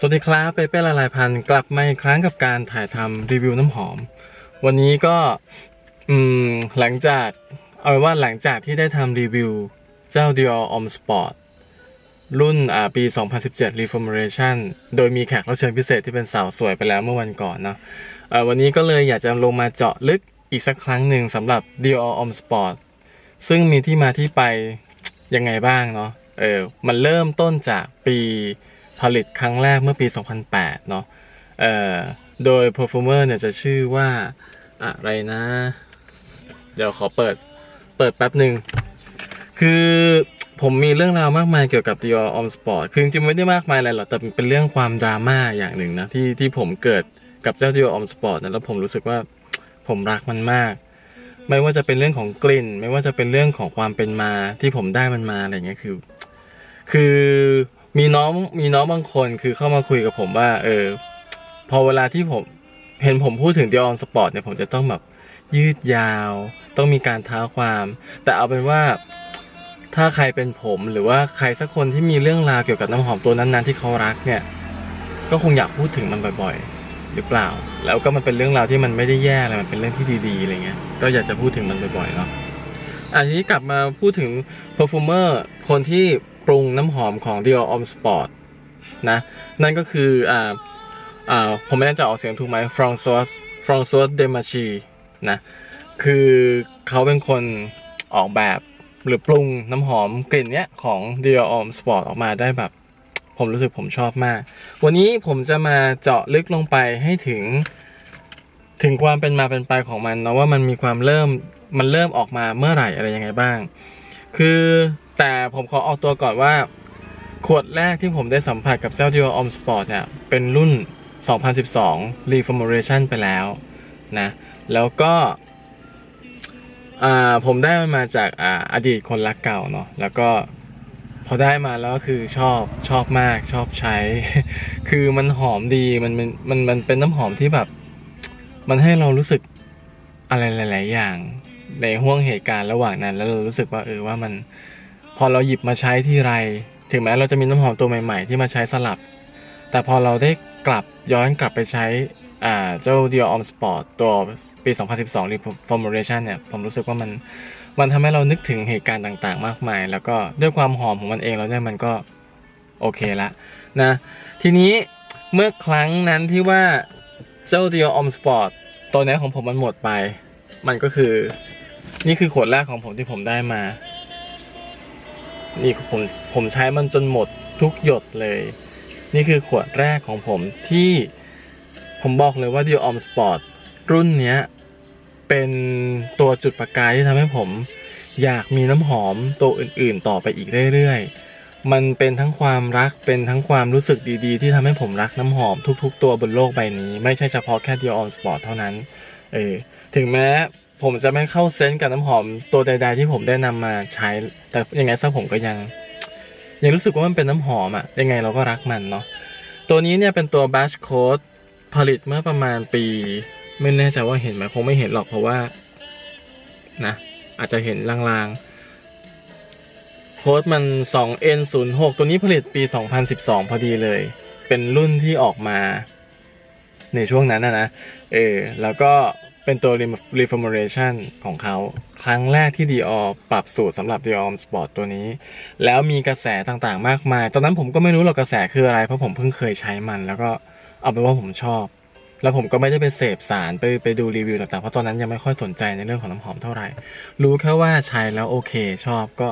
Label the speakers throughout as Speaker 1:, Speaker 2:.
Speaker 1: สวัสดีครับเปเป้ละลายพันกลับมาอีกครั้งกับการถ่ายทำรีวิวน้ำหอม วันนี้ก็อืมหลังจากเอาเป็นว่าหลังจากที่ได้ทำรีวิวเจ้า Dior Om Sport รุ่นอ่าปี 2017 Reformation โดยมีแขกรับเชิญพิเศษที่เป็นสาวสวยไปแล้วเมื่อวันก่อนเนาะวันนี้ก็เลยอยากจะลงมาเจาะลึกอีกสักครั้งหนึ่งสำหรับ Dior Om Sport ซึ่งมีที่มาที่ไปยังไงบ้างเนาะเออมันเริ่มต้นจากปี ผลิตครั้งแรกเมื่อปี 2008 เนาะเอ่อโดย perfumer เนี่ยจะชื่อว่าอะไรนะ เดี๋ยวขอเปิด เปิดแป๊บหนึ่ง คือผมมีเรื่องราวมากมายเกี่ยวกับ Dior Homme Sport คือจริงๆไม่ได้มากมายอะไรหรอก แต่เป็นเรื่องความดราม่าอย่างหนึ่งนะ ที่ที่ผมเกิดกับเจ้า Dior Homme Sport นะแล้วผมรู้สึกว่าผมรักมันมาก ไม่ว่าจะเป็นเรื่องของกลิ่น ไม่ว่าจะเป็นเรื่องของความเป็นมาที่ผมได้มันมาอะไรเงี้ยคือ คือ มีน้องมีน้องบางคนคือเข้ามาคุยกับผมว่า เออ พอเวลาที่ผมเห็นผมพูดถึง Dior Homme Sport เนี่ยผมจะต้องแบบยืดยาว ต้องมีการท้าความ แต่เอาเป็นว่าถ้าใครเป็นผมหรือว่าใครสักคนที่มีเรื่องราวเกี่ยวกับน้ำหอมตัวนั้นๆที่เขารักเนี่ย ก็คงอยากพูดถึงมันบ่อยๆ หรือเปล่า แล้วก็มันเป็นเรื่องราวที่มันไม่ได้แย่อะไรมันเป็นเรื่องที่ดีๆอะไรเงี้ยก็อยากจะพูดถึงมันบ่อยๆเนาะอันนี้กลับมาพูดถึง perfumer คนที่ ปรุงน้ำหอมของ Dior Homme Sport นะ นั่นก็คืออ่าอ่าผมไม่แน่ใจออกเสียงถูกไหม François François Demachy นะ คือเขาเป็นคนออกแบบหรือปรุงน้ำหอมกลิ่นเนี้ยของ Dior Homme Sport ออกมาได้แบบ ผมรู้สึกผมชอบมาก วันนี้ผมจะมาเจาะลึกลงไปให้ถึง ถึงความเป็นมาเป็นไปของมันนะว่ามันมีความเริ่มมันเริ่มออกมาเมื่อไหร่อะไรยังไงบ้าง คือ แต่ผมขอออกตัวก่อนว่า ขวดแรกที่ผมได้สัมผัสกับเจ้า Dior Homme Sport เนี่ย เป็นรุ่น 2012 Reformulation ไปแล้วนะ แล้วก็อ่าผมได้มันมาจากอ่าอดีตคนรักเก่าเนาะแล้วก็พอได้มาแล้วก็คือชอบชอบมากชอบใช้ คือมันหอมดีมันมันมันมันเป็นน้ำหอมที่แบบ มันให้เรารู้สึกอะไรหลาย ๆ อย่าง ในห่วงเหตุการณ์ระหว่างนั้น แล้วเรารู้สึกว่าเออว่ามัน พอเราหยิบมาใช้ที่ไร ถึงแม้เราจะมีน้ำหอมตัวใหม่ๆ ที่มาใช้สลับ แต่พอเราได้กลับย้อนกลับไปใช้เจ้า Dior Homme Sport ตัวปี 2012 Reformulation เนี่ย ผมรู้สึกว่ามันมันทำให้เรานึกถึงเหตุการณ์ต่างๆ มากมาย แล้วก็ด้วยความหอมของมันเองแล้วเนี่ยมันก็โอเคละนะ ทีนี้เมื่อครั้งนั้นที่ว่าเจ้า Dior Homme Sport ตัวนี้ของผมมันหมดไป มันก็คือนี่คือขวดแรกของผมที่ผมได้มา นี่ผมผมใช้มันจนหมดทุกหยดเลย นี่คือขวดแรกของผมที่ผมบอกเลยว่า Dior Homme Sport รุ่นเนี้ย เป็นตัวจุดประกายที่ทำให้ผม อยากมีน้ำหอมตัวอื่นๆ ต่อไปอีกเรื่อยๆ มันเป็นทั้งความรักเป็นทั้งความรู้สึกดีๆ ที่ทำให้ผมรักน้ำหอมทุก ๆ ตัวบนโลกใบนี้ ไม่ใช่เฉพาะแค่ Dior Homme Sport เท่านั้นเออถึงแม้ ผมจะไม่เข้าเซนส์กับน้ำหอมตัวใด ๆ ที่ผมได้นำมาใช้ แต่ยังไงซะผมก็ยัง ยังรู้สึกว่ามันเป็นน้ำหอมอะยังไงเราก็รักมันเนาะตัวนี้เนี่ยเป็นตัว Bash Coat ผลิตเมื่อประมาณปี ไม่แน่ใจว่าเห็นไหมคงไม่เห็นหรอกเพราะว่า นะ อาจจะเห็นลางๆ โค้ดมัน 2N06 ตัวนี้ผลิตปี 2012 พอดีเลย เป็นรุ่นที่ออกมา ในช่วงนั้นนะนะ เออ แล้วก็ เป็นตัว reformulation ของเขา ครั้งแรกที่ Dior ปรับสูตรสำหรับ Dior Homme Sport ตัวนี้ แล้วมีกระแสต่างๆ มากมาย ตอนนั้นผมก็ไม่รู้หรอกกระแสคืออะไร เพราะผมเพิ่งเคยใช้มัน แล้วก็เอาเป็นว่าผมชอบ แล้วผมก็ไม่ได้ไปเสพสารไปไปดูรีวิวต่างๆ เพราะตอนนั้นยังไม่ค่อยสนใจในเรื่องของน้ำหอมเท่าไหร่ รู้แค่ว่าใช้แล้วโอเคชอบก็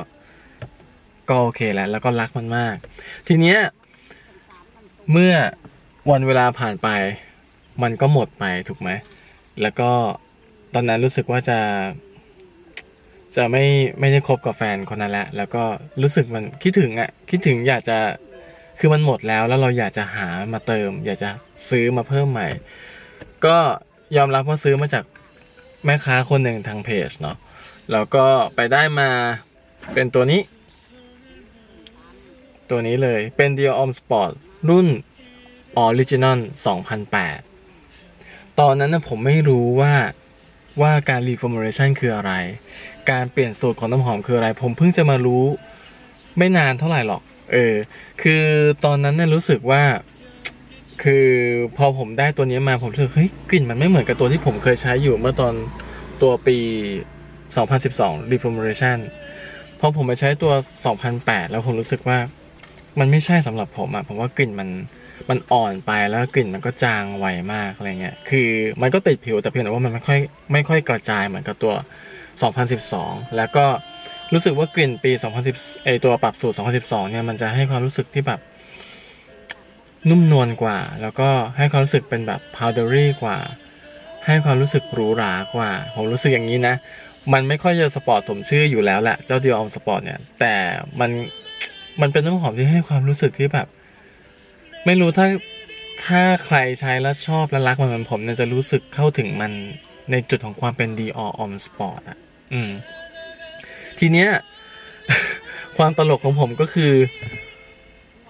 Speaker 1: ก็โอเคแล้วแล้วก็รักมันมาก ทีเนี้ยเมื่อวันเวลาผ่านไป มันก็หมดไปถูกไหม แล้วก็ตอนนั้นรู้สึกว่าจะ จะไม่ไม่ได้คบกับแฟนคนนั้นแล้วแล้วก็รู้สึกมันคิดถึงอะ่ะคิดถึงอยากจะคือมันหมดแล้วแล้วเราอยากจะหามาเติม อยากจะซื้อมาเพิ่มใหม่ ก็ยอมรับว่าซื้อมาจากแม่ค้าคนหนึ่งทางเพจเนาะแล้วก็ไปได้มาเป็นตัวนี้ ตัวนี้เลยเป็น Dior Homme Sport รุ่น Original 2008 ตอนนั้นนะผมไม่รู้ว่าว่าการ reformulation คืออะไร การเปลี่ยนสูตรของน้ำหอมคืออะไร ผมเพิ่งจะมารู้ไม่นานเท่าไหร่หรอก เออ คือตอนนั้นเนี่ยรู้สึกว่า คือพอผมได้ตัวนี้มาผมรู้สึกเฮ้ยกลิ่นมันไม่เหมือนกับตัวที่ผมเคยใช้อยู่เมื่อตอนตัวปี 2012 Reformulation พอผมไปใช้ตัว 2008 แล้วผมรู้สึกว่ามันไม่ใช่สำหรับผมอะผมว่ากลิ่นมัน มันอ่อนไปแล้วกลิ่นมันก็จางไวมากอะไรเงี้ย คือมันก็ติดผิวแต่เพียงแต่ว่ามันไม่ค่อยไม่ค่อยกระจายเหมือนกับตัว 2012 แล้วก็รู้สึกว่ากลิ่นปี 2010ไอตัวปรับสูตร 2012 เนี่ยมันจะให้ความรู้สึกที่แบบนุ่มนวลกว่า แล้วก็ให้ความรู้สึกเป็นแบบ powdery กว่า ให้ความรู้สึกหรูหรากว่า ผมรู้สึกอย่างนี้นะ มันไม่ค่อยจะสปอร์ตสมชื่ออยู่แล้วแหละ เจ้า Dior Homme Sport เนี่ย แต่มันมันเป็นน้ำหอมที่ให้ความรู้สึกที่แบบ ไม่รู้ถ้าถ้าใครใช้แล้วชอบและรักมันเหมือนผมเนี่ยจะรู้สึกเข้าถึงมันในจุดของความเป็น Dior Homme Sport อะ อืม ทีเนี้ย ความตลกของผมก็คือ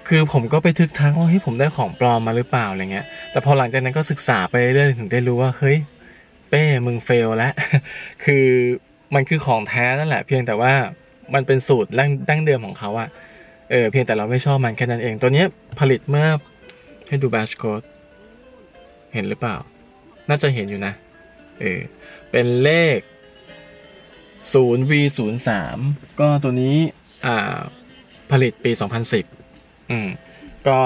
Speaker 1: คือผมก็ไปทึกทักว่าเฮ้ยผมได้ของปลอมมาหรือเปล่าอะไรเงี้ย แต่พอหลังจากนั้นก็ศึกษาไปเรื่อยๆถึงได้รู้ว่า เฮ้ย เป้มึงเฟลแล้ว คือมันคือของแท้นั่นแหละ เพียงแต่ว่ามันเป็นสูตรดั้งเดิมของเขาอะ เออเพียงแต่เราไม่ชอบมันแค่นั้นเอง ตัวนี้ผลิตเมื่อให้ดู batch code เห็นหรือเปล่า น่าจะเห็นอยู่นะ เออ เป็นเลข 0 v 0 3ก็ตัวนี้ อ่า ผลิตปี 2010 อืม ก็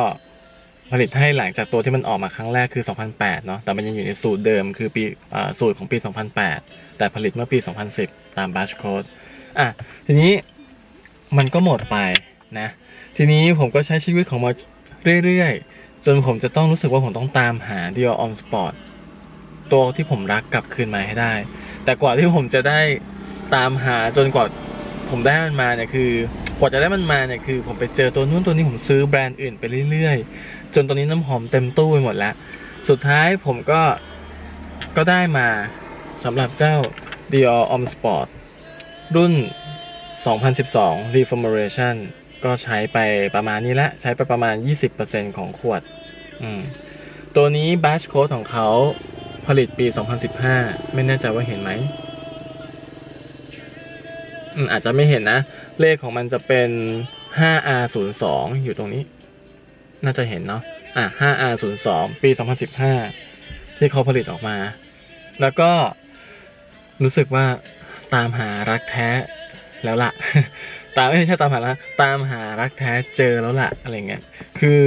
Speaker 1: ผลิตให้หลังจากตัวที่มันออกมาครั้งแรกคือ 2008 เนาะ แต่มันยังอยู่ในสูตรเดิมคือปีอ่าสูตรของปี 2008 แต่ผลิตเมื่อปี 2010 ตาม batch code อะ ทีนี้มันก็หมดไป นะทีนี้ผมก็ใช้ชีวิตของมาเรื่อยๆ จนผมจะต้องรู้สึกว่าผมต้องตามหา Dior Homme Sport ตัวที่ผมรักกลับคืนมาให้ได้ แต่กว่าที่ผมจะได้ตามหาจนกว่าผมได้มันมาเนี่ยคือกว่าจะได้มันมาเนี่ยคือ ผมไปเจอตัวนู้นตัวนี้ผมซื้อแบรนด์อื่นไปเรื่อยๆ จนตอนนี้น้ำหอมเต็มตู้ไปหมดแล้ว สุดท้ายผมก็ก็ได้มาสำหรับเจ้า Dior Homme Sport รุ่น 2012 Reformation ก็ใช้ไปประมาณนี้ละ ใช้ไปประมาณ 20%ของขวด ตัวนี้ batch code ของเขาผลิตปี 2015 ไม่แน่ใจว่าเห็นไหมอมอาจจะไม่เห็นนะ เลขของมันจะเป็น 5R02 อยู่ตรงนี้ น่าจะเห็นเนาะ อะ 5R02 ปี 2015 ที่เขาผลิตออกมา แล้วก็รู้สึกว่าตามหารักแท้แล้วล่ะ ตามไม่ใช่ตามหารักตามหารักแท้เจอแล้วล่ะอะไรเงี้ยคือ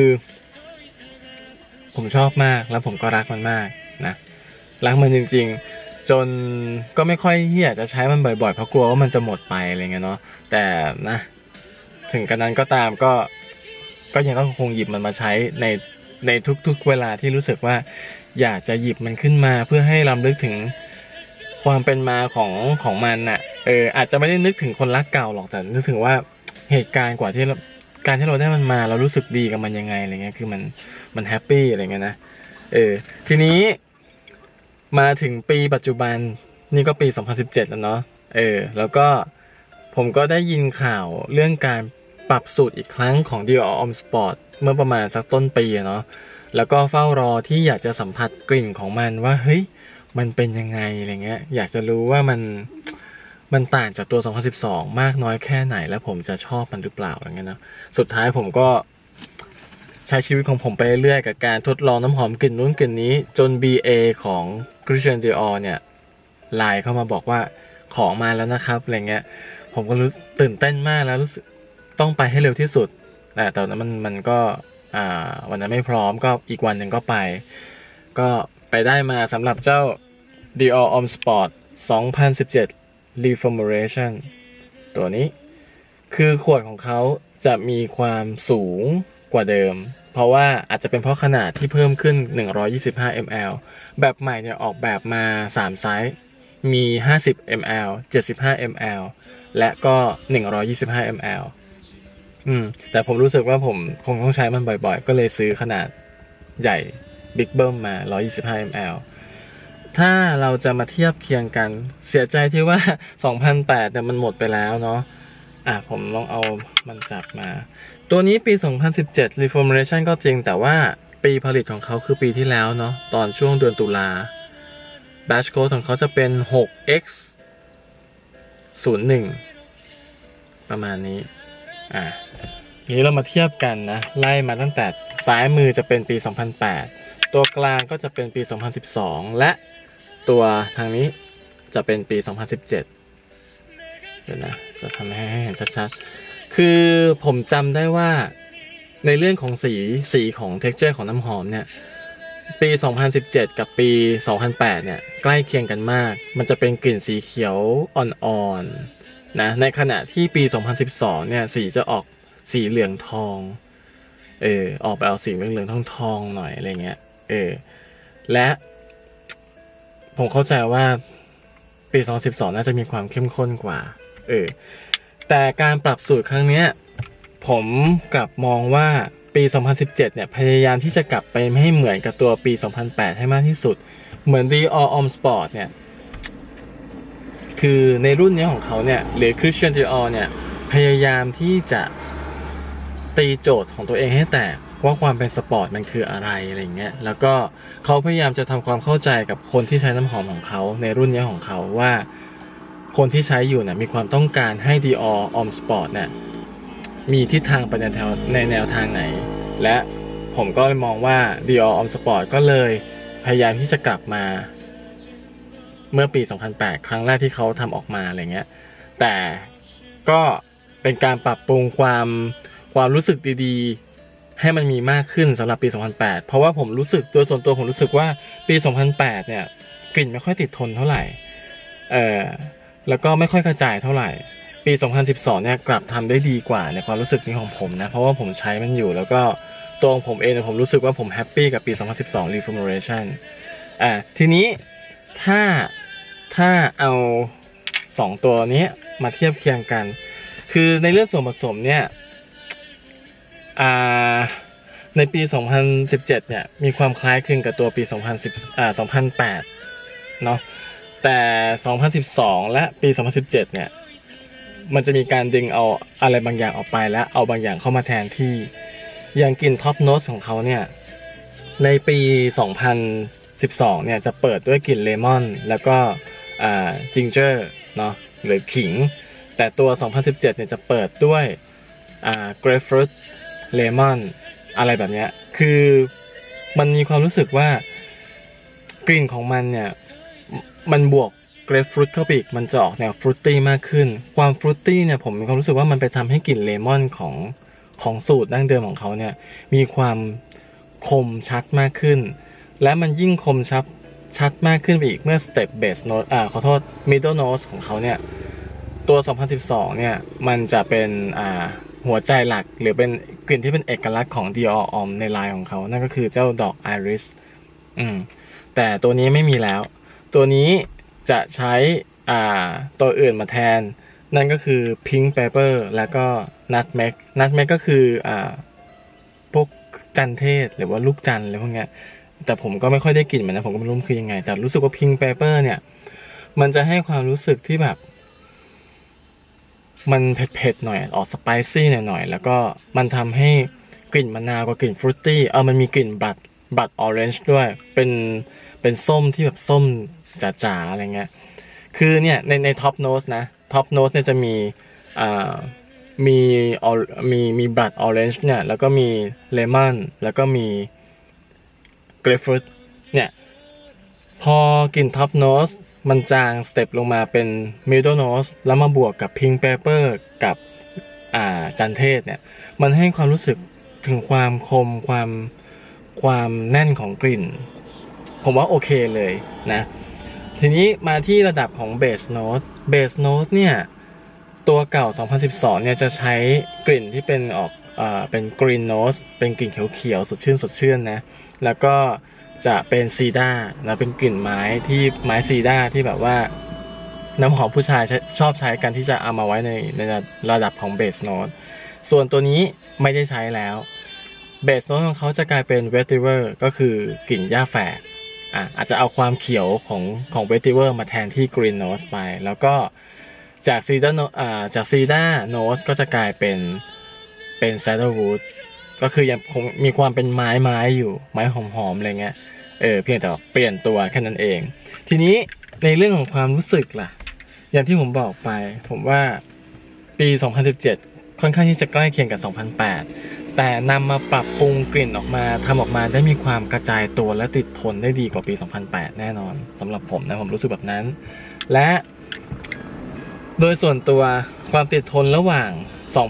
Speaker 1: ผมชอบมากแล้วผมก็รักมันมากนะรักมันจริง ๆ จนก็ไม่ค่อยที่อยากจะใช้มันบ่อยๆเพราะกลัวว่ามันจะหมดไปอะไรเงี้ยเนาะแต่นะถึงกันนั้นก็ตามก็ก็ยังต้องคงหยิบมันมาใช้ในในทุกๆเวลาที่รู้สึกว่า อยากจะหยิบมันขึ้นมาเพื่อให้รำลึกถึง ความเป็นมาของของมันน่ะเอออาจจะไม่ได้นึกถึงคนรักเก่าหรอกแต่นึกถึงว่าเหตุการณ์กว่าที่การที่เราได้มันมาเรารู้สึกดีกับมันยังไงอะไรเงี้ยคือมันมันแฮปปี้อะไรเงี้ยนะเออทีนี้มาถึงปีปัจจุบันนี่ก็ปี 2017 แล้วเนาะเออแล้วก็ผมก็ได้ยินข่าวเรื่องการปรับสูตรอีกครั้งของ Dior Homme Sport เมื่อประมาณสักต้นปีอะเนาะแล้วก็เฝ้ารอที่อยากจะสัมผัสกลิ่นของมันว่าเฮ้ย มันเป็นยังไงอะไรเงี้ย อยากจะรู้ว่ามันมันต่างจากตัว 2012 มากน้อยแค่ไหน แล้วผมจะชอบมันหรือเปล่าอะไรเงี้ยเนาะสุดท้ายผมก็ใช้ชีวิตของผมไปเรื่อยกับการทดลองน้ำหอมกลิ่นนู้นกลิ่นนี้ จน BA ของ Christian Dior เนี่ยไลน์เข้ามาบอกว่าของมาแล้วนะครับอะไรเงี้ย ผมก็รู้ตื่นเต้นมากแล้วรู้สึกต้องไปให้เร็วที่สุด แต่ตอนนั้นมันมันก็อ่าวันนั้นไม่พร้อมก็อีกวันหนึ่งก็ไป ก็ไปได้มาสำหรับเจ้า Dior Homme Sport 2017 Reformulation ตัวนี้ คือขวดของเขาจะมีความสูงกว่าเดิม เพราะว่าอาจจะเป็นเพราะขนาดที่เพิ่มขึ้น 125 ml แบบใหม่เนี่ยออกแบบมา 3 ไซส์ มี 50 ml 75 ml และก็ 125 ml อืม แต่ผมรู้สึกว่าผมคงต้องใช้มันบ่อยๆ ก็เลยซื้อขนาดใหญ่ Big b u m มา 125 ml ถ้าเราจะมาเทียบเคียงกัน เสียใจที่ว่า 2008เนี่ยมันหมดไปแล้วเนาะอะผมลองเอามันจับมา ตัวนี้ปี 2017 reformation ก็จริงแต่ว่าปีผลิตของเขาคือปีที่แล้วเนาะตอนช่วงเดือนตุลา Batch Code ของเขาจะเป็น 6x 01 ประมาณนี้ อะนี้เรามาเทียบกันนะ ไล่มาตั้งแต่ซ้ายมือจะเป็นปี 2008 ตัวกลางก็จะเป็นปี 2012 และ ตัวทางนี้จะเป็นปี 2017 เดี๋ยวนะ จะทำให้เห็นชัดๆ คือผมจำได้ว่าในเรื่องของสีสีของ texture ของน้ำหอมเนี่ยปี 2017 กับปี 2008 เนี่ย ใกล้เคียงกันมาก มันจะเป็นกลิ่นสีเขียวอ่อนๆ นะ ในขณะที่ปี 2012 เนี่ย สีจะออกสีเหลืองทอง เออ ออกไปเอาสีเหลืองๆทองทองๆหน่อยอะไรเงี้ย เออ และ ผมเข้าใจว่าปี 2012 น่าจะมีความเข้มข้นกว่า เออ แต่การปรับสูตรครั้งเนี้ย ผมกลับมองว่าปี 2017 เนี่ย พยายามที่จะกลับไปไม่ให้เหมือนกับตัวปี 2008 ให้มากที่สุด เหมือน Dior Homme Sport เนี่ย คือในรุ่นเนี้ยของเขาเนี่ย หรือ Christian Dior เนี่ย พยายามที่จะตีโจทย์ของตัวเองให้แตก ว่าความเป็นสปอร์ตมันคืออะไรอะไรเงี้ยแล้วก็เขาพยายามจะทำความเข้าใจกับคนที่ใช้น้ำหอมของเขาในรุ่นนี้ของเขาว่า คนที่ใช้อยู่เนี่ยมีความต้องการให้ Dior Homme Sport เนี่ยมีทิศทางไปในแนวในแนวทางไหน และผมก็มองว่า Dior Homme Sport ก็เลยพยายามที่จะกลับมา เมื่อปี 2008 ครั้งแรกที่เขาทำออกมาอะไรเงี้ย แต่ก็เป็นการปรับปรุงความความรู้สึกดีๆ ให้มันมีมากขึ้นสำหรับปี 2008 เพราะว่าผมรู้สึกตัวส่วนตัวผมรู้สึกว่าปี 2008 เนี่ยกลิ่นไม่ค่อยติดทนเท่าไหร่ เออแล้วก็ไม่ค่อยกระจายเท่าไหร่ ปี 2012 เนี่ยกลับทำได้ดีกว่าในความรู้สึกนี้ของผมนะ เพราะว่าผมใช้มันอยู่ แล้วก็ตัวของผมเองเนี่ยผมรู้สึกว่าผมแฮปปี้กับปี 2012 Reformulation อ่าทีนี้ถ้าถ้าเอา 2 ตัวนี้มาเทียบเคียงกัน คือในเรื่องส่วนผสมเนี่ย ในปี 2017 เนี่ยมีความคล้ายคลึงกับตัวปี 2010อ่า2008 เนาะแต่ 2012 และปี 2017 เนี่ยมันจะมีการดึงเอาอะไรบางอย่างออกไปและเอาบางอย่างเข้ามาแทนที่อย่างกลิ่นท็อปโน e ของเขาเนี่ยในปี 2012 เนี่ยจะเปิดด้วยกลิ่นเลมอน แล้วก็อ่าจิงเจอร์เนาะหรือขิง แต่ตัว 2017 เนี่ยจะเปิดด้วยอ่าเกรฟฟรุต เลมอนอะไรแบบเนี้ยคือมันมีความรู้สึกว่ากลิ่นของมันเนี่ย มันบวกเกรฟฟรุตเข้าไปอีกมันจะออกแนวฟรุตตี้มากขึ้น ความฟรุตตี้เนี่ยผมมีความรู้สึกว่ามันไปทำให้กลิ่นเลมอนของของสูตรดั้งเดิมของเขาเนี่ย มีความคมชัดมากขึ้น และมันยิ่งคมชัดชัดมากขึ้นไปอีกเมื่อสเต็ปเบสโน e อ่าขอโทษมิดเดิลโน e ของเขาเนี่ย ตัว 2012 เนี่ย มันจะเป็นอ่า หัวใจหลักหรือเป็นกลิ่นที่เป็นเอกลักษณ์ของ Dior Homme ในลายของเขา นั่นก็คือเจ้าดอกไอริสอืมแต่ตัวนี้ไม่มีแล้ว ตัวนี้จะใช้อ่าตัวอื่นมาแทน นั่นก็คือ Pink Pepper แล้วก็ Nutmeg Nutmeg ก็คืออ่าพวกจันเทศหรือว่าลูกจันอะไรพวกเนี้ยแต่ผมก็ไม่ค่อยได้กลิ่นมันนะผมก็ไม่รู้มันคือยังไง แต่รู้สึกว่า Pink Pepper เนี่ยมันจะให้ความรู้สึกที่แบบ มันเผ็ดๆหน่อยออกสไปซี่หน่อยๆแล้วก็มันทำให้กลิ่นมะนาวกับกลิ่นฟรุตตี้เออมันมีกลิ่นบัตบัตออเรนจ์ด้วยเป็นเป็นส้มที่แบบส้มจ๋าๆอะไรเงี้ยคือเนี่ยในในท็อปโน e นะท็อปโน e เนี่ยจะมีอ่ามีออมีมีบัตออเรนจ์เนี่ยแล้วก็มีเลมอนแล้วก็มีเกรฟฟรุตเนี่ยพอกินท็อปโน e มันจางสเต็ปลงมาเป็นมิดเดิลโน e แล้วมาบวกกับพิง k ์เปเปอร์กับอ่าจันเทศเนี่ย มันให้ความรู้สึกถึงความคมความความแน่นของกลิ่น ผมว่าโอเคเลยนะ ทีนี้มาที่ระดับของเบสโน t ตเบสโน t ตเนี่ย ตัวเก่า 2012 เนี่ยจะใช้กลิ่นที่เป็นออกอ่าเป็นกรีนโน e เป็นกลิ่นเขียวๆสดชื่นสดชื่นนะ แล้วก็ จะเป็นซีดานะเป็นกลิ่นไม้ที่ไม้ซีดาที่แบบว่าน้ำหอมผู้ชายชอบใช้กันที่จะเอามาไว้ในในระดับของเบสโนตส่วนตัวนี้ไม่ได้ใช้แล้วเบสโนตของเขาจะกลายเป็นเวติเวอร์ก็คือกลิ่นหญ้าแฝกอะอาจจะเอาความเขียวของของเวติเวอร์มาแทนที่กรีนโนสไป แล้วก็จากซีดาโนอ่าจากซีดาโนสก็จะกลายเป็นเป็นแซดเดิลวูดก็คือยังคงมีความเป็นไม้ไม้อยู่ไม้หอมๆอะไรเงี้ย เออเพียงแต่เปลี่ยนตัวแค่นั้นเอง ทีนี้ในเรื่องของความรู้สึกล่ะ อย่างที่ผมบอกไป ผมว่าปี 2017 ค่อนข้างที่จะใกล้เคียงกับ 2008 แต่นำมาปรับปรุงกลิ่นออกมาทำออกมาได้มีความกระจายตัวและติดทนได้ดีกว่าปี 2008 แน่นอนสำหรับผมนะผมรู้สึกแบบนั้น และโดยส่วนตัวความติดทนระหว่าง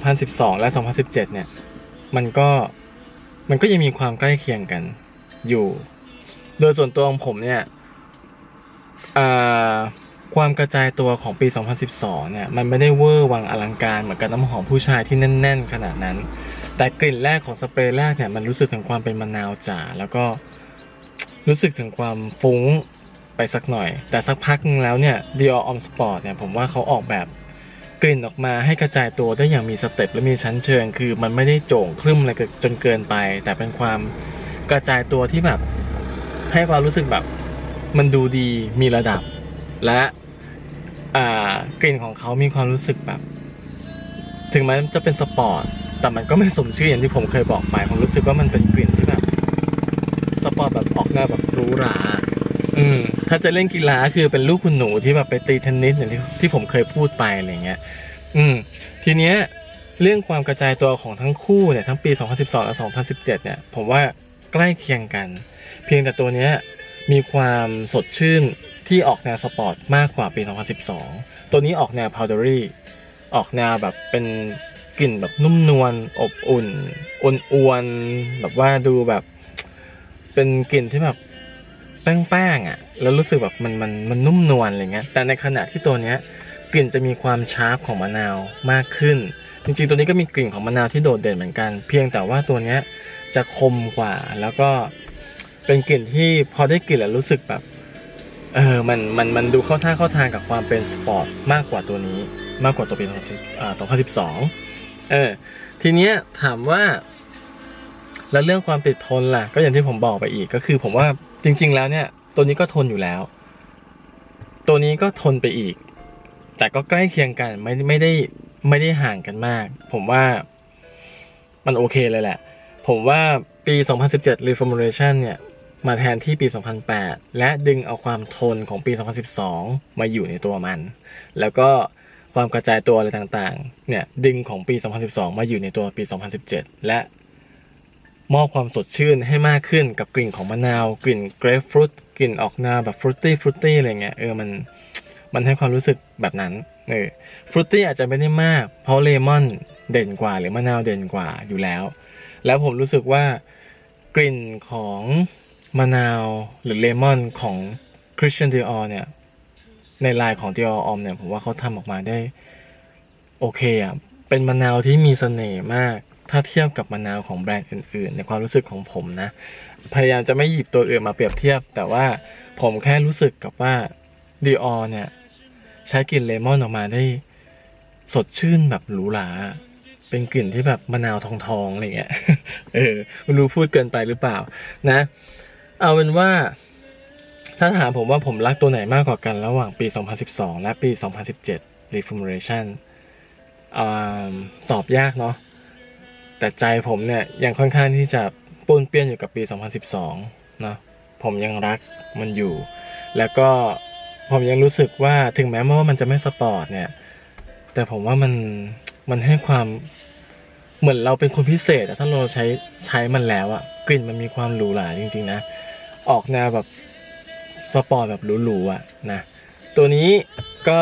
Speaker 1: 2012 และ 2017 เนี่ย มันก็มันก็ยังมีความใกล้เคียงกันอยู่ โดยส่วนตัวของผมเนี่ยความกระจายตัวของปี 2012 เนี่ย มันไม่ได้เวอร์วังอลังการเหมือนกับน้ำหอมผู้ชายที่แน่น ๆ ขนาดนั้น แต่กลิ่นแรกของสเปรย์แรกเนี่ย มันรู้สึกถึงความเป็นมะนาวจ๋า แล้วก็รู้สึกถึงความฟุ้งไปสักหน่อย แต่สักพักนึงแล้วเนี่ย Dior Homme Sport เนี่ย ผมว่าเขาออกแบบกลิ่นออกมาให้กระจายตัวได้อย่างมีสเต็ปและมีชั้นเชิง คือมันไม่ได้โจ่งครึ้มอะไรจนเกินไป แต่เป็นความกระจายตัวที่แบบ ให้ความรู้สึกแบบมันดูดีมีระดับ และกลิ่นของเขามีความรู้สึกแบบ ถึงแม้จะเป็นสปอร์ตแต่มันก็ไม่สมชื่ออย่างที่ผมเคยบอกไปผมรู้สึกว่ามันเป็นกลิ่นที่แบบสปอร์ตแบบออกแนวแบบหรูหราอืมถ้าจะเล่นกีฬาคือเป็นลูกคุณหนูที่แบบไปตีเทนนิสอย่างที่ที่ผมเคยพูดไปอะไรเงี้ย อืม ทีเนี้ยเรื่องความกระจายตัวของทั้งคู่เนี่ยทั้งปี 2012 และ 2017 เนี่ย ผมว่าใกล้เคียงกัน เพียงแต่ตัวนี้มีความสดชื่นที่ออกแนวสปอร์ตมากกว่าปี 2012 ตัวนี้ออกแนวพาวเดอรี่ออกแนวแบบเป็นกลิ่นแบบนุ่มนวลอบอุ่นอ่อนอวนๆแบบว่าดูแบบ เป็นกลิ่นที่แบบแป้งๆอะ แล้วรู้สึกแบบมันมันมันนุ่มนวลอะไรเงี้ยแต่ในขณะที่ตัวเนี้ยกลิ่นจะมีความชาร์ปของมะนาวมากขึ้น จริงๆ ตัวนี้ก็มีกลิ่นของมะนาวที่โดดเด่นเหมือนกัน เพียงแต่ว่าตัวเนี้ยจะคมกว่าแล้วก็ เป็นกลิ่นที่พอได้กลิ่นแล้วรู้สึกแบบเออมันมันมันดูเข้าท่าเข้าทางกับความเป็นสปอร์ตมากกว่าตัวนี้ มากกว่าตัวปี2012เออทีเนี้ยถามว่า แล้วเรื่องความติดทนล่ะ ก็อย่างที่ผมบอกไปอีกก็คือผมว่าจริง ๆ แล้วเนี่ย ตัวนี้ก็ทนอยู่แล้ว ตัวนี้ก็ทนไปอีก แต่ก็ใกล้เคียงกันไม่ไม่ได้ไม่ได้ห่างกันมาก ผมว่ามันโอเคเลยแหละ ผมว่าปี 2017 Reformulation เนี่ย มาแทนที่ปี 2008 และดึงเอาความทนของปี 2012 มาอยู่ในตัวมัน แล้วก็ความกระจายตัวอะไรต่างๆ เนี่ยดึงของปี 2012 มาอยู่ในตัวปี 2017 และมอบความสดชื่นให้มากขึ้นกับกลิ่นของมะนาว กลิ่นเกรฟฟรุตกลิ่นออกนวแบบฟรุตตี้ฟรุตตี้อะไรเงี้ยเออมันมันให้ความรู้สึกแบบนั้นเออฟรุตตี้อาจจะไม่ได้มาก เพราะเลมอนเด่นกว่าหรือมะนาวเด่นกว่าอยู่แล้ว แล้วผมรู้สึกว่ากลิ่นของ มะนาวหรือเลมอนของ Christian Dior เนี่ยในลายของ Dior Homme เนี่ยผมว่าเขาทำออกมาได้โอเคอะเป็นมะนาวที่มีเสน่ห์มาก ถ้าเทียบกับมะนาวของแบรนด์อื่นๆ ในความรู้สึกของผมนะ พยายามจะไม่หยิบตัวอื่นมาเปรียบเทียบ แต่ว่าผมแค่รู้สึกกับว่า Dior เนี่ยใช้กลิ่นเลมอนออกมาได้สดชื่นแบบหรูหราเป็นกลิ่นที่แบบมะนาวทองๆอะไรเงี้ย เออไม่รู้พูดเกินไปหรือเปล่านะ เอาเป็นว่า ถ้าถามผมว่าผมรักตัวไหนมากกว่ากันระหว่างปี 2012 และปี 2017 Reformulation อ่าตอบยากเนาะแต่ใจผมเนี่ยยังค่อนข้างที่จะปนเปี้ยนอยู่กับปี 2012เนาะผมยังรักมันอยู่ แล้วก็ผมยังรู้สึกว่าถึงแม้ว่ามันจะไม่สปอร์ตเนี่ย แต่ผมว่ามันมันให้ความเหมือนเราเป็นคนพิเศษถ้าเราใช้ใช้มันแล้วอะกลิ่นมันมีความหรูหราจริง ๆ นะ ออกแนวแบบสปอร์ตแบบหรูๆอะนะตัวนี้ก็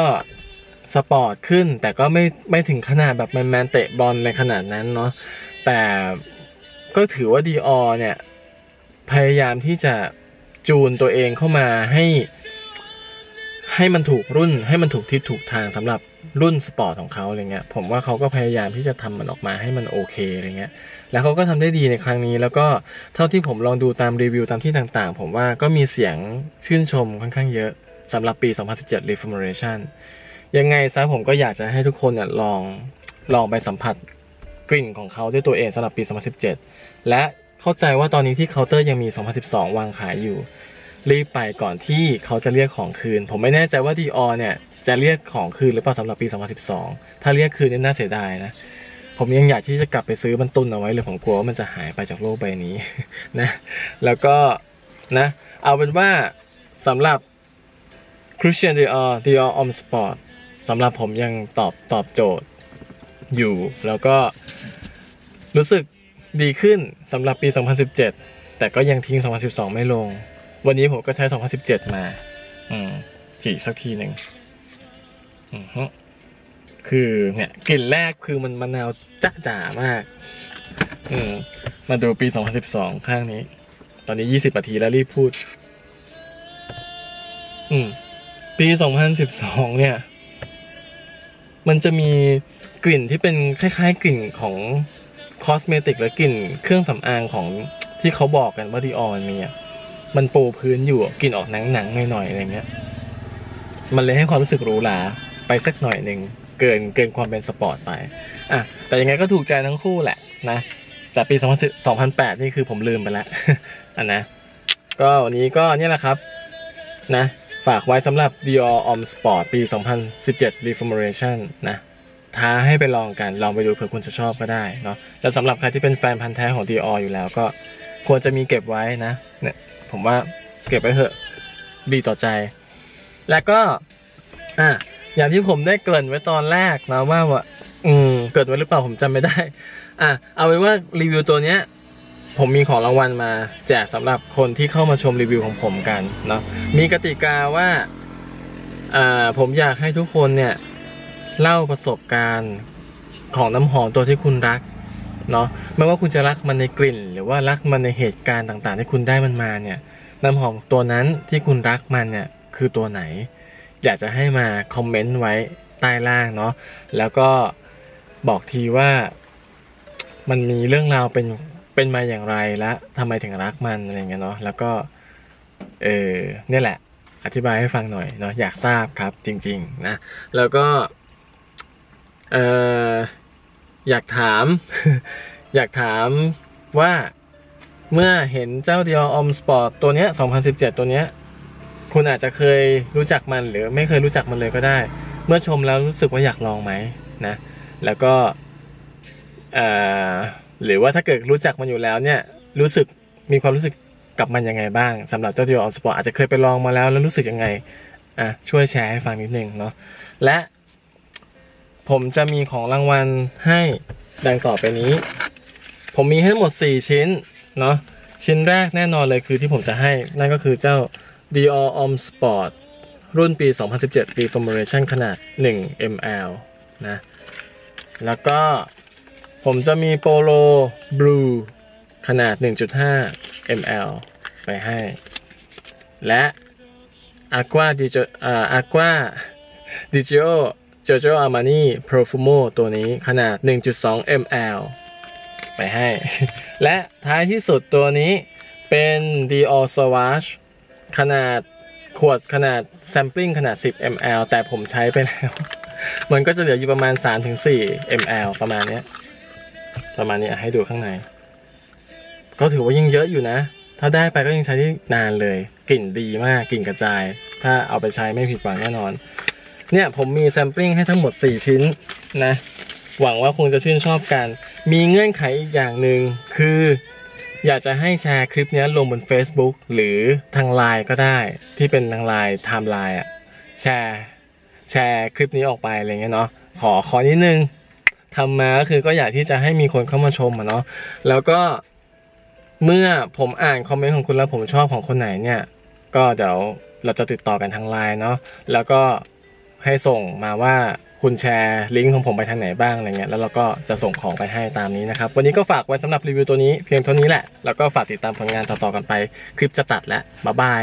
Speaker 1: สปอร์ตขึ้นแต่ก็ไม่ไม่ถึงขนาดแบบแมนๆเตะบอลในขนาดนั้นเนาะแต่ก็ถือว่าดีออเนี่ย พยายามที่จะจูนตัวเองเข้ามาให้ ให้มันถูกรุ่นให้มันถูกทิศถูกทางสำหรับรุ่นสปอร์ตของเขาอะไรเงี้ยผมว่าเขาก็พยายามที่จะทำมันออกมาให้มันโอเคอะไรเงี้ย แล้วเขาก็ทำได้ดีในครั้งนี้ แล้วก็เท่าที่ผมลองดูตามรีวิวตามที่ต่างๆ ผมว่าก็มีเสียงชื่นชมค่อนข้างเยอะสำหรับปี 2017 Reformation ยังไงซะผมก็อยากจะให้ทุกคนเนี่ยลองลองไปสัมผัสกลิ่นของเขาด้วยตัวเองสำหรับปี 2017 และเข้าใจว่าตอนนี้ที่เคาน์เตอร์ยังมี 2012 วางขายอยู่ รีบไปก่อนที่เขาจะเรียกของคืน ผมไม่แน่ใจว่าดีออเนี่ยจะเรียกของคืนหรือเปล่าสำหรับปี 2012 ถ้าเรียกคืนนี่น่าเสียดายนะ ผมยังอยากที่จะกลับไปซื้อมันตุนเอาไว้เลยผมกลัวว่ามันจะหายไปจากโลกใบนี้นะ แล้วก็นะ เอาเป็นว่าสำหรับ Christian Dior Dior Om Sport สำหรับผมยังตอบตอบโจทย์อยู่ แล้วก็รู้สึกดีขึ้นสำหรับปี 2017 แต่ก็ยังทิ้ง 2012 ไม่ลง วันนี้ผมก็ใช้ 2017 มา อืมจีสักทีหนึ่งอือฮึ คือเนี่ยกลิ่นแรกคือมันมะนาวจ้าจ๋ามาก อืมมาดูปี 2012 ข้างนี้ ตอนนี้ 20นาทีแล้วรีบพูด อืม ปี 2012 เนี่ย มันจะมีกลิ่นที่เป็นคล้าย ๆ กลิ่นของคอสเมติกและกลิ่นเครื่องสำอางของที่เขาบอกกันว่าดีออนมีอะมันปูพื้นอยู่กลิ่นออกหนังๆหน่อยๆอะไรเงี้ย มันเลยให้ความรู้สึกหรูหราไปสักหน่อยหนึ่ง เกินเกินความเป็นสปอร์ตไปอะแต่ยังไงก็ถูกใจทั้งคู่แหละนะ แต่ปี 2008 นี่คือผมลืมไปแล้วอันนะ ก็วันนี้ก็เนี่ยแหละครับนะฝากไว้สำหรับ Dior Om Sport ปี 2017 Reformation นะท้าให้ไปลองกัน ลองไปดูเผื่อคุณจะชอบก็ได้เนาะแล้วสำหรับใครที่เป็นแฟนพันธ์แท้ของ Dior อยู่แล้วก็ควรจะมีเก็บไว้นะเนี่ยผมว่าเก็บไว้เถอะดีต่อใจ แล้วก็อะ อย่างที่ผมได้เกริ่นไว้ตอนแรกนะว่าว่า อืม เกิดไว้หรือเปล่าผมจำไม่ได้ อะ เอาไว้ว่ารีวิวตัวเนี้ย ผมมีของรางวัลมา แจกสำหรับคนที่เข้ามาชมรีวิวของผมกันเนาะมีกติกาว่า อ่า ผมอยากให้ทุกคนเนี่ย เล่าประสบการณ์ของน้ำหอมตัวที่คุณรักเนาะไม่ว่าคุณจะรักมันในกลิ่น หรือว่ารักมันในเหตุการณ์ต่างๆ ที่คุณได้มันมาเนี่ย น้ำหอมตัวนั้นที่คุณรักมันเนี่ยคือตัวไหน อยากจะให้มาคอมเมนต์ไว้ใต้ล่างเนาะแล้วก็บอกทีว่ามันมีเรื่องราวเป็นเป็นมาอย่างไรและทำไมถึงรักมันอะไรเงี้ยเนาะแล้วก็เออเนี่ยแหละ อธิบายให้ฟังหน่อยเนาะอยากทราบครับจริง ๆ นะ แล้วก็เอออยากถาม อยากถามว่าเมื่อเห็นเจ้า Dior Homme Sport ตัวเนี้ย 2017 ตัวเนี้ย คุณอาจจะเคยรู้จักมันหรือไม่เคยรู้จักมันเลยก็ได้ เมื่อชมแล้วรู้สึกว่าอยากลองไหมนะ แล้วก็หรือว่าถ้าเกิดรู้จักมันอยู่แล้วเนี่ยรู้สึกมีความรู้สึกกับมันยังไงบ้างสำหรับเจ้า Dior Homme Sport อาจจะเคยไปลองมาแล้วแล้วรู้สึกยังไงอะช่วยแชร์ให้ฟังนิดนึงเนาะและผมจะมีของรางวัลให้ดังต่อไปนี้ ผมมีให้หมด 4 ชิ้นเนาะชิ้นแรกแน่นอนเลยคือที่ผมจะให้นั่นก็คือเจ้า Dior Homme Sport รุ่นปี 2017 Reformation ขนาด 1 ml นะ แล้วก็ผมจะมี Polo Blue ขนาด 1.5 ml ไปให้ และ Aqua d i g i Aqua d i g i o Giorgio Armani Profumo ตัวนี้ขนาด 1.2 ml ไปให้ และท้ายที่สุดตัวนี้เป็น Dior Sauvage ขนาดขวดขนาด sampling ขนาด 10 ml แต่ผมใช้ไปแล้ว มันก็จะเหลืออยู่ประมาณ 3-4 ml ประมาณเนี้ย ประมาณนี้ให้ดูข้างใน ก็ถือว่ายังเยอะอยู่นะ ถ้าได้ไปก็ยังใช้ได้นานเลย กลิ่นดีมากกลิ่นกระจาย ถ้าเอาไปใช้ไม่ผิดหวังแน่นอน เนี่ยผมมีแซมปลิ้งให้ทั้งหมด 4 ชิ้นนะ หวังว่าคงจะชื่นชอบกัน มีเงื่อนไขอีกอย่างหนึ่งคือ อยากจะให้แชร์คลิปนี้ลงบน Facebook หรือทางไลน์ก็ได้ ที่เป็นทางไลน์ไทม์ไลน์อะแชร์แชร์คลิปนี้ออกไปอะไรเงี้ยเนาะขอขอนิดนึงทำมาก็คือก็อยากที่จะให้มีคนเข้ามาชมอะเนาะแล้วก็เมื่อผมอ่านคอมเมนต์ของคุณแล้วผมชอบของคนไหนเนี่ย ก็เดี๋ยวเราจะติดต่อกันทางไลน์เนาะแล้วก็ให้ส่งมาว่า คุณแชร์ลิงก์ของผมไปทางไหนบ้างอะไรเงี้ยแล้วเราก็จะส่งของไปให้ตามนี้นะครับ วันนี้ก็ฝากไว้สำหรับรีวิวตัวนี้เพียงเท่านี้แหละ แล้วก็ฝากติดตามผลงานต่อๆกันไป คลิปจะตัดแล้วบ๊ายบาย